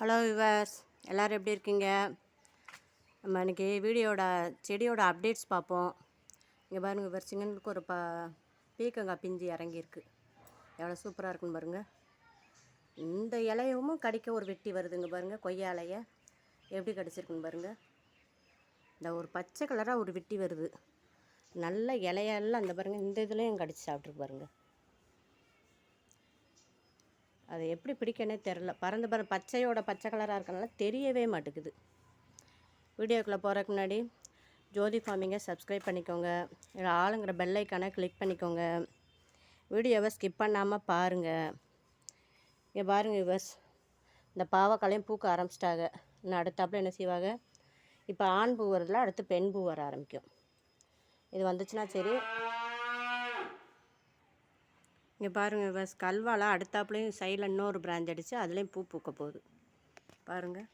Hello விவாஸ் எல்லோரும் எப்படி இருக்கீங்க? நம்ம இன்றைக்கி வீடியோட செடியோட அப்டேட்ஸ் பார்ப்போம். இங்கே பாருங்கள் இவர் சிங்கனுக்கு ஒரு ப பீக்கங்காய் பிஞ்சு இறங்கியிருக்கு. எவ்வளோ சூப்பராக இருக்குன்னு பாருங்கள் இந்த இலையவும் கடிக்க ஒரு வெட்டி வருதுங்க பாருங்கள் கொய்யா இலையை. எப்படி கடிச்சிருக்குன்னு பாருங்கள் இந்த ஒரு பச்சை கலராக ஒரு வெட்டி வருது. நல்ல இலையெல்லாம் அந்த பாருங்கள் இந்த இதுலேயும் கடிச்சு சாப்பிட்ருக்கு பாருங்கள் அதை எப்படி பிடிக்கனே தெரில பறந்து பற பச்சையோட பச்சை கலராக இருக்கனால தெரியவே மாட்டேங்குது. வீடியோக்குள்ளே போகிறதுக்கு முன்னாடி ஜோதி ஃபார்மிங்கை சப்ஸ்கிரைப் பண்ணிக்கோங்க. இல்லை ஆளுங்கிற பெல்லைக்கான கிளிக் பண்ணிக்கோங்க. வீடியோவை ஸ்கிப் பண்ணாமல் பாருங்கள் இங்கே பாருங்கள் யுவர்ஸ் இந்த பாவக்காலையும் பூக்க ஆரம்பிச்சிட்டாங்க. இன்னும் அடுத்தாப்புல என்ன செய்வாங்க? இப்போ ஆண் பூ வரதில் அடுத்து பெண் பூ வர ஆரம்பிக்கும். இது வந்துச்சுன்னா சரி இங்கே பாருங்கள் பஸ் கல்வாலாம் அடுத்தாப்புலேயும் சைடில் இன்னொரு பிராஞ்ச் அடித்து அதுலேயும் பூ பூக்க போகுது. பாருங்கள்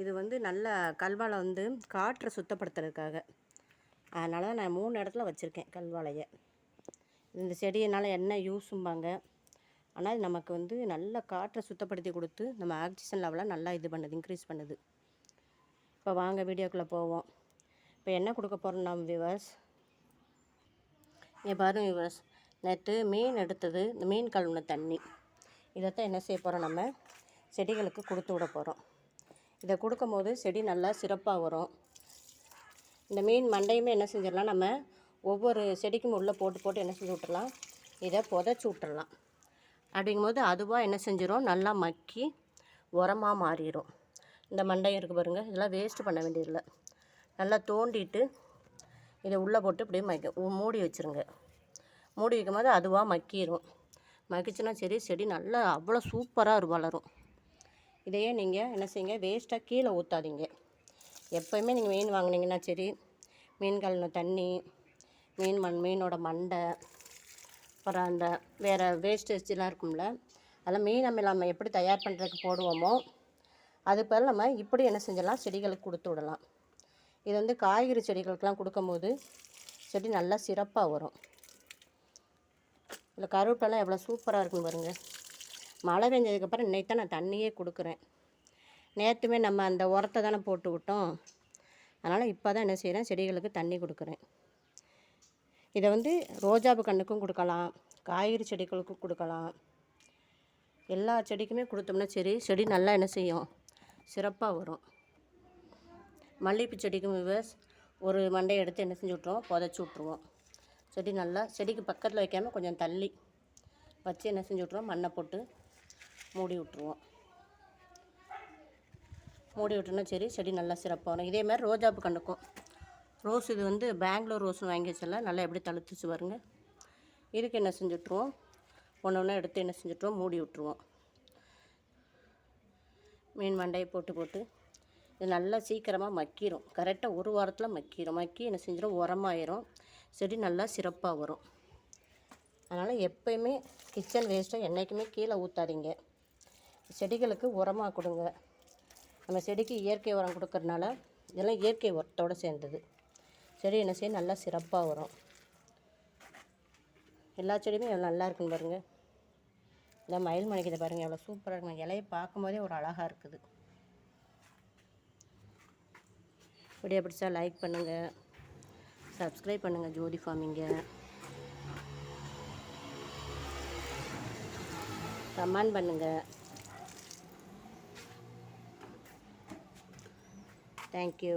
இது வந்து நல்ல கல்வாழை வந்து காற்றை சுத்தப்படுத்துறதுக்காக. அதனால் நான் மூணு இடத்துல வச்சுருக்கேன் கல்வாழையை இந்த செடியினால் என்ன யூஸும்பாங்க? ஆனால் நமக்கு வந்து நல்ல காற்றை சுத்தப்படுத்தி கொடுத்து நம்ம ஆக்சிஜன் லெவலாக நல்லா இது பண்ணுது இன்க்ரீஸ் பண்ணுது. இப்போ வாங்க வீடியோக்குள்ளே போவோம். இப்போ என்ன கொடுக்க போகிறோம் நம்ம விவர்ஸ் இங்கே பாருங்க விவர்ஸ் நேற்று மீன் எடுத்தது இந்த மீன் கழுவுன தண்ணி. இதைத்தான் என்ன செய்ய போகிறோம் நம்ம? செடிகளுக்கு கொடுத்து விட போகிறோம் இதை கொடுக்கும் போது செடி நல்லா சிறப்பாக வரும். இந்த மீன் மண்டையுமே என்ன செஞ்சிடலாம் நம்ம? ஒவ்வொரு செடிக்கும் உள்ளே போட்டு போட்டு என்ன செஞ்சு விட்றலாம் இதை புதைச்சி விட்டுறலாம் அப்படிங்கும்போது அதுவாக என்ன செஞ்சிடும் நல்லா மக்கி உரமாக மாறிடும் இந்த மண்டையம் இருக்குது பாருங்கள் இதெல்லாம் வேஸ்ட்டு பண்ண வேண்டியதில்லை. நல்லா தோண்டிட்டு இதை உள்ளே போட்டு இப்படியே மக்க மூடி வச்சுருங்க. மூடி வைக்கும் போது அதுவாக மக்கிடும் மக்கிச்சுன்னா சரி செடி நல்லா அவ்வளோ சூப்பராக வளரும். இதையே நீங்கள் என்ன செய்யுங்க வேஸ்ட்டாக கீழே ஊற்றாதீங்க எப்போயுமே நீங்கள் மீன் வாங்கினீங்கன்னா சரி மீன் கலந்த தண்ணி மீன் மண் மீனோட மண்டை அப்புறம் அந்த வேறு வேஸ்டேஜ்லாம் இருக்கும்ல அதெல்லாம் மீன் நம்ம நம்ம எப்படி தயார் பண்ணுறதுக்கு போடுவோமோ அது பதில் நம்ம இப்படி என்ன செஞ்சிடலாம் செடிகளுக்கு கொடுத்து விடலாம். இது வந்து காய்கறி செடிகளுக்கெலாம் கொடுக்கும்போது செடி நல்லா சிறப்பாக வரும். இல்லை கருவேப்பிலாம் எவ்வளோ சூப்பராக இருக்குன்னு பாருங்கள் மழை பெஞ்சதுக்கப்புறம் இன்றைக்கி தான் நான் தண்ணியே கொடுக்குறேன். நேற்றுமே நம்ம அந்த உரத்தை தானே போட்டு விட்டோம். அதனால் இப்போ தான் என்ன செய்கிறேன் செடிகளுக்கு தண்ணி கொடுக்குறேன். இதை வந்து ரோஜாப்பு கண்ணுக்கும் கொடுக்கலாம் காய்கறி செடிகளுக்கும் கொடுக்கலாம். எல்லா செடிக்குமே கொடுத்தோம்னா சரி செடி நல்லா என்ன செய்யும்? சிறப்பாக வரும். மல்லிகைப்பூ செடிக்கும் விவஸ் ஒரு மண்டையை எடுத்து என்ன செஞ்சு விட்ருவோம் புதைச்சி விட்ருவோம் செடி நல்லா செடிக்கு பக்கத்தில் வைக்காமல் கொஞ்சம் தள்ளி வச்சு என்ன செஞ்சு விட்ருவோம் மண்ணை போட்டு மூடி விட்ருவோம் மூடி விட்டோன்னா சரி செடி நல்லா சிறப்பாக வரும். இதே மாதிரி ரோஜாப்பு கண்டுக்கும். ரோஸ் இது வந்து பெங்களூர் ரோஸ்னு வாங்கி வச்சல நல்லா எப்படி தழுத்துச்சு வருங்க இதுக்கு என்ன செஞ்சுட்ருவோம் ஒன்று ஒன்றா எடுத்து என்ன செஞ்சுட்ருவோம் மூடி விட்ருவோம் மீன் மண்டையை போட்டு போட்டு இது நல்லா சீக்கிரமாக மக்கிரும். கரெக்டாக ஒரு வாரத்தில் மக்கிரும். மக்கி என்ன செஞ்சிடும் உரமாயிரும். செடி நல்லா சிறப்பாக வரும். அதனால் எப்போயுமே கிச்சன் வேஸ்ட்டை என்றைக்குமே கீழே ஊற்றாதீங்க செடிகளுக்கு உரமாக கொடுங்க. நம்ம செடிக்கு இயற்கை உரம் கொடுக்கறனால இதெல்லாம் இயற்கை உரத்தோடு சேர்ந்தது. செடி என்ன செய்ய நல்லா சிறப்பாக வரும். எல்லா செடியுமே நல்லா இருக்குன்னு பாருங்கள் இந்த மயில் மணிக்கிட்ட பாருங்கள் எவ்வளோ சூப்பராக இருக்குங்க இலையை பார்க்கும்போதே ஒரு அழகாக இருக்குது. வீடியோ பிடிச்சா லைக் பண்ணுங்கள் சப்ஸ்கிரைப் பண்ணுங்கள் ஜோதி ஃபார்மிங்க. கமெண்ட் பண்ணுங்கள் தேங்க்யூ